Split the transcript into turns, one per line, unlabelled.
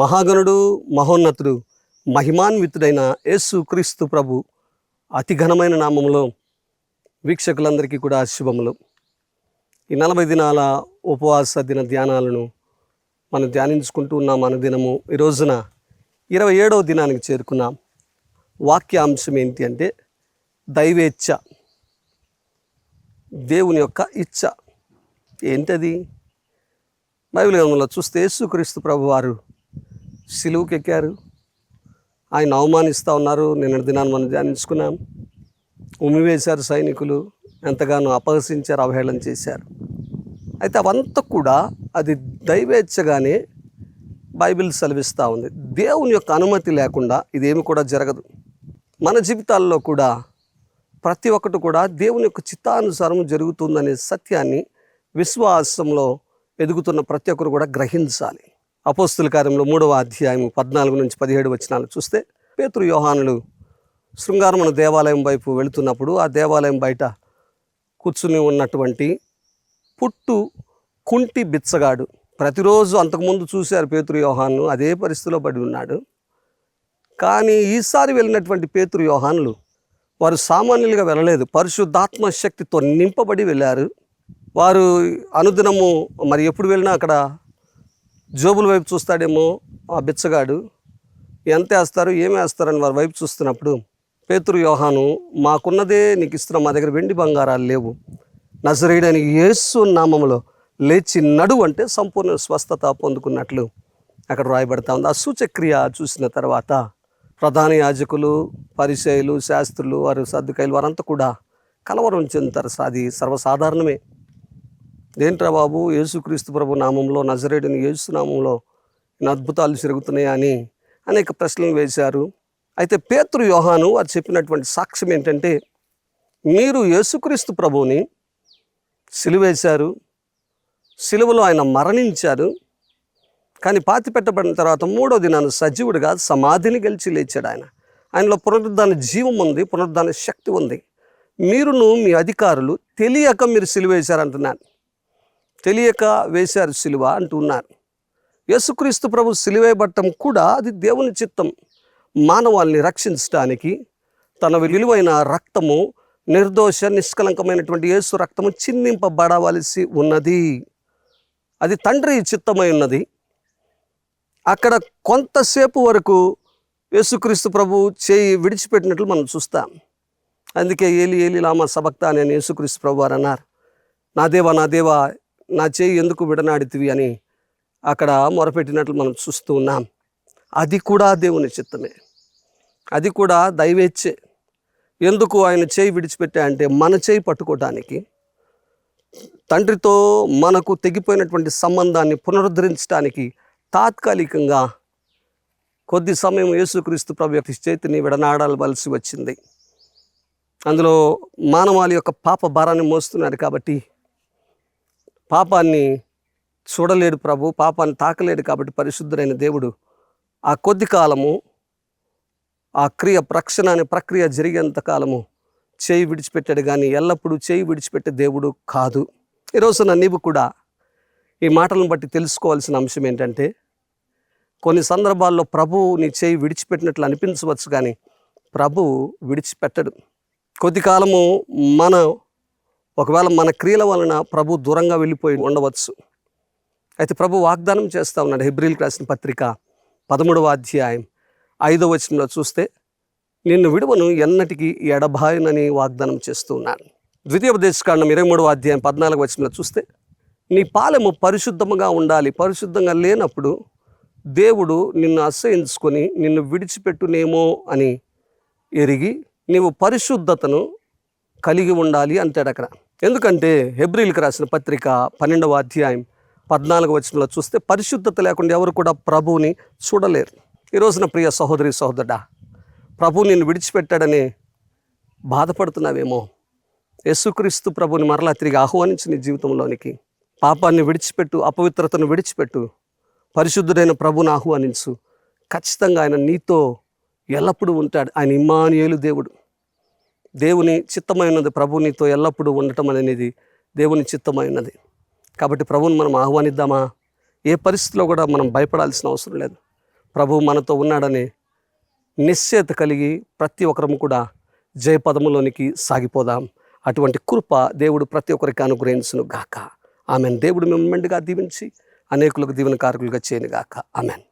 మహాగణుడు మహోన్నతుడు మహిమాన్వితుడైన యేసు క్రీస్తు ప్రభు అతి ఘనమైన నామంలో వీక్షకులందరికీ కూడా శుభములు. ఈ నలభై దినాల ఉపవాస దిన ధ్యానాలను మనం ధ్యానించుకుంటూ ఉన్నాం అనుదినము ఈ రోజున ఇరవై ఏడవ దినానికి చేరుకున్నాం. వాక్యాంశం ఏంటి అంటే దైవేచ్ఛ. దేవుని యొక్క ఇచ్చ ఏంటది? బైబిల్ గ్రంథంలో చూస్తే యేసుక్రీస్తు ప్రభు వారు సిలువుకి ఎక్కారు ఆయన అవమానిస్తూ ఉన్నారు. నిన్న దినాన్ని మనం ధ్యానించుకున్నాం. ఉమివేశారు సైనికులు. ఎంతగానో అపహసించారు అవహేళన చేశారు. అయితే అవంతా కూడా అది దైవేచ్ఛగానే బైబిల్ సెలవిస్తూ ఉంది. దేవుని యొక్క అనుమతి లేకుండా ఇదేమి కూడా జరగదు. మన జీవితాల్లో కూడా ప్రతి ఒక్కటి కూడా దేవుని యొక్క చిత్తానుసారం జరుగుతుందనే సత్యాన్ని విశ్వాసంలో ఎదుగుతున్న ప్రతి ఒక్కరు కూడా గ్రహించాలి. అపోస్తుల కార్యంలో మూడవ అధ్యాయం పద్నాలుగు నుంచి పదిహేడు వచనాలు చూస్తే పేతురు యోహానులు శృంగారమున దేవాలయం వైపు వెళుతున్నప్పుడు ఆ దేవాలయం బయట కూర్చుని ఉన్నటువంటి పుట్టు కుంటి బిచ్చగాడు. ప్రతిరోజు అంతకుముందు చూశారు పేతురు యోహాను అదే పరిస్థితిలో పడి ఉన్నాడు. కానీ ఈసారి వెళ్ళినటువంటి పేతురు యోహానులు వారు సామాన్యులుగా వెళ్ళలేదు. పరిశుద్ధాత్మ శక్తితో నింపబడి వెళ్ళారు. వారు అనుదినము మరి ఎప్పుడు వెళ్ళినా అక్కడ జోబుల వైపు చూస్తాడేమో ఆ బిచ్చగాడు. ఎంత వేస్తారు? ఏమి వేస్తారని వారి వైపు చూస్తున్నప్పుడు పేతురు యోహాను మాకున్నదే నీకు ఇస్తున్నాం మా దగ్గర వెండి బంగారాలు లేవు. నజరేయడానికి యేసు నామములో లేచి నడు అంటే సంపూర్ణ స్వస్థత పొందుకున్నట్లు అక్కడ రాయబడతా ఉంది. ఆ సూచక్రియ చూసిన తర్వాత ప్రధాన యాజకులు పరిచయులు శాస్త్రులు వారు సర్దుకాయలు వారంతా కూడా కలవరం చెందుతారు. అది సర్వసాధారణమే. ఏంట్రా బాబు? యేసుక్రీస్తు ప్రభు నామంలో నజరేడిని యేసు నామంలో అద్భుతాలు జరుగుతున్నాయని అని అనేక ప్రశ్నలు వేశారు. అయితే పేతృ యోహాను వారు చెప్పినటువంటి సాక్ష్యం ఏంటంటే మీరు యేసుక్రీస్తు ప్రభువుని సిలువేశారు సిలువలో ఆయన మరణించారు కానీ పాతి పెట్టబడిన తర్వాత మూడో దినాన సజీవుడిగా సమాధిని గెలిచి లేచాడు ఆయన. ఆయనలో పునరుద్ధాన జీవం ఉంది పునరుద్ధాన శక్తి ఉంది. మీరును మీ అధికారులు తెలియక మీరు సిలువేశారంటున్నాను. తెలియక వేశారు సిలువ అంటున్నారు. యేసుక్రీస్తు ప్రభు సిలువేయబట్టం కూడా అది దేవుని చిత్తం. మానవాల్ని రక్షించడానికి తన విలువైన రక్తము నిర్దోష నిష్కలంకమైనటువంటి యేసు రక్తము చిందింపబడవలసి ఉన్నది. అది తండ్రి చిత్తమై ఉన్నది. అక్కడ కొంతసేపు వరకు యేసుక్రీస్తు ప్రభు చేయి విడిచిపెట్టినట్లు మనం చూస్తాం. అందుకే ఏలి ఏలి లామా సబక్త అని యేసుక్రీస్తు ప్రభు వారు అన్నారు. నా దేవా నా దేవా నా చేయి ఎందుకు విడనాడితివి అని అక్కడ మొరపెట్టినట్లు మనం చూస్తూ ఉన్నాం. అది కూడా దేవుని చిత్తమే. అది కూడా దైవేచ్ఛే ఎందుకు ఆయన చేయి విడిచిపెట్టా అంటే మన చేయి పట్టుకోవటానికి తండ్రితో మనకు తెగిపోయినటువంటి సంబంధాన్ని పునరుద్ధరించడానికి తాత్కాలికంగా కొద్ది సమయం యేసుక్రీస్తు ప్రభు యొక్క చేతిని విడనాడవలసి వచ్చింది. అందులో మానవాళి యొక్క పాప భారాన్ని మోస్తున్నారు కాబట్టి పాపాన్ని చూడలేడు ప్రభు పాపాన్ని తాకలేడు కాబట్టి పరిశుద్ధుడైన దేవుడు. ఆ కొద్ది కాలము ఆ క్రియ ప్రక్షణ అనే ప్రక్రియ జరిగేంత కాలము చేయి విడిచిపెట్టాడు కానీ ఎల్లప్పుడూ చేయి విడిచిపెట్టే దేవుడు కాదు. ఈరోజున రోజున నీవు కూడా ఈ మాటలను బట్టి తెలుసుకోవాల్సిన అంశం ఏంటంటే కొన్ని సందర్భాల్లో ప్రభువు నీ చేయి విడిచిపెట్టినట్లు అనిపించవచ్చు కానీ ప్రభు విడిచిపెట్టడు. కొద్ది కాలము మన ఒకవేళ మన క్రియల వలన ప్రభు దూరంగా వెళ్ళిపోయి ఉండవచ్చు. అయితే ప్రభు వాగ్దానం చేస్తూ ఉన్నాడు. హెబ్రిల్కి రాసిన పత్రిక పదమూడవ అధ్యాయం ఐదవ వచనంలో చూస్తే నిన్ను విడువను ఎన్నటికీ ఎడబాయనని వాగ్దానం చేస్తూ ఉన్నాను ద్వితీయోపదేశకాండం ఇరవై మూడవ అధ్యాయం పద్నాలుగు వచనంలో చూస్తే నీ పాలెము పరిశుద్ధముగా ఉండాలి. పరిశుద్ధంగా లేనప్పుడు దేవుడు నిన్ను అసహించుకొని నిన్ను విడిచిపెట్టునేమో అని ఎరిగి నీవు పరిశుద్ధతను కలిగి ఉండాలి అంటాడు అక్కడ. ఎందుకంటే హెబ్రిల్కి రాసిన పత్రిక పన్నెండవ అధ్యాయం పద్నాలుగు వచనంలో చూస్తే పరిశుద్ధత లేకుండా ఎవరు కూడా ప్రభువుని చూడలేరు. ఈ రోజున ప్రియ సహోదరి సహోదరుడా ప్రభు నిన్ను విడిచిపెట్టాడని బాధపడుతున్నావేమో. యేసుక్రీస్తు ప్రభుని మరలా తిరిగి ఆహ్వానించి నీ జీవితంలోనికి పాపాన్ని విడిచిపెట్టు అపవిత్రతను విడిచిపెట్టు పరిశుద్ధుడైన ప్రభుని ఆహ్వానించు. ఖచ్చితంగా ఆయన నీతో ఎల్లప్పుడూ ఉంటాడు. ఆయన ఇమ్మానియేలు దేవుడు. దేవుని చిత్తమైనది ప్రభు నీతో ఎల్లప్పుడూ ఉండటం అనేది దేవుని చిత్తమైనది. కాబట్టి ప్రభువుని మనం ఆహ్వానిద్దామా? ఏ పరిస్థితిలో కూడా మనం భయపడాల్సిన అవసరం లేదు. ప్రభు మనతో ఉన్నాడని నిశ్చయత కలిగి ప్రతి ఒక్కరము కూడా జయపదములోనికి సాగిపోదాం. అటువంటి కృప దేవుడు ప్రతి ఒక్కరికి అనుగ్రహించును గాక ఆమెను. దేవుడు మిమ్మల్ని దీవించి అనేకులకు దీవెన కారకులుగా చేయను గాక ఆమెన్.